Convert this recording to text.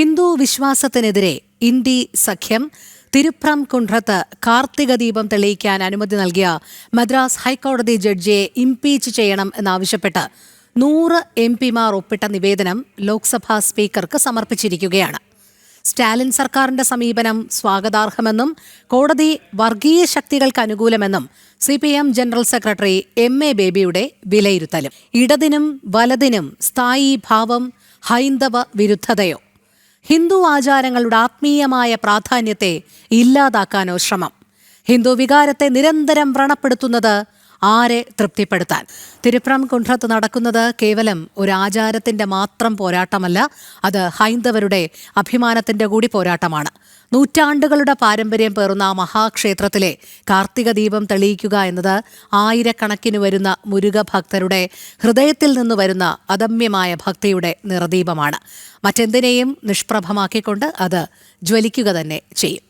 Hindu വിശ്വാസത്തിനെതിരെ India സഖ്യം തിരുപ്രം കുണ്ട്രത്ത് കാർത്തിക ദീപം തെളിയിക്കാൻ അനുമതി നൽകിയ മദ്രാസ് ഹൈക്കോടതി ജഡ്ജിയെ ഇംപീച്ച് ചെയ്യണം എന്നാവശ്യപ്പെട്ട് നൂറ് എം പിമാർ ഒപ്പിട്ട നിവേദനം ലോക്സഭാ സ്പീക്കർക്ക് സമർപ്പിച്ചിരിക്കുകയാണ്. സ്റ്റാലിൻ സർക്കാരിന്റെ സമീപനം സ്വാഗതാർഹമെന്നും കോടതി വർഗീയ ശക്തികൾക്ക് അനുകൂലമെന്നും C P M general secretary M A ബേബിയുടെ വിലയിരുത്തലും. ഇടതിനും വലതിനും സ്ഥായി ഭാവം ഹൈന്ദവ വിരുദ്ധതയോ? ഹിന്ദു ആചാരങ്ങളുടെ ആത്മീയമായ പ്രാധാന്യത്തെ ഇല്ലാതാക്കാനോ ശ്രമം. ഹിന്ദു വികാരത്തെ നിരന്തരം വ്രണപ്പെടുത്തുന്നത് ആരെ തൃപ്തിപ്പെടുത്താൻ? തിരുപ്രം കുണ്ട്രത്ത് നടക്കുന്നത് കേവലം ഒരു ആചാരത്തിന്റെ മാത്രം പോരാട്ടമല്ല അത് ഹൈന്ദവരുടെ അഭിമാനത്തിന്റെ കൂടി പോരാട്ടമാണ്. നൂറ്റാണ്ടുകളുടെ പാരമ്പര്യം പേറുന്ന മഹാക്ഷേത്രത്തിലെ കാർത്തിക ദീപം തെളിയിക്കുക എന്നത് ആയിരക്കണക്കിന് വരുന്ന മുരുക ഭക്തരുടെ ഹൃദയത്തിൽ നിന്ന് വരുന്ന അദമ്യമായ ഭക്തിയുടെ നിറദീപമാണ്. മറ്റെന്തിനേയും നിഷ്പ്രഭമാക്കിക്കൊണ്ട് അത് ജ്വലിക്കുക തന്നെ ചെയ്യും.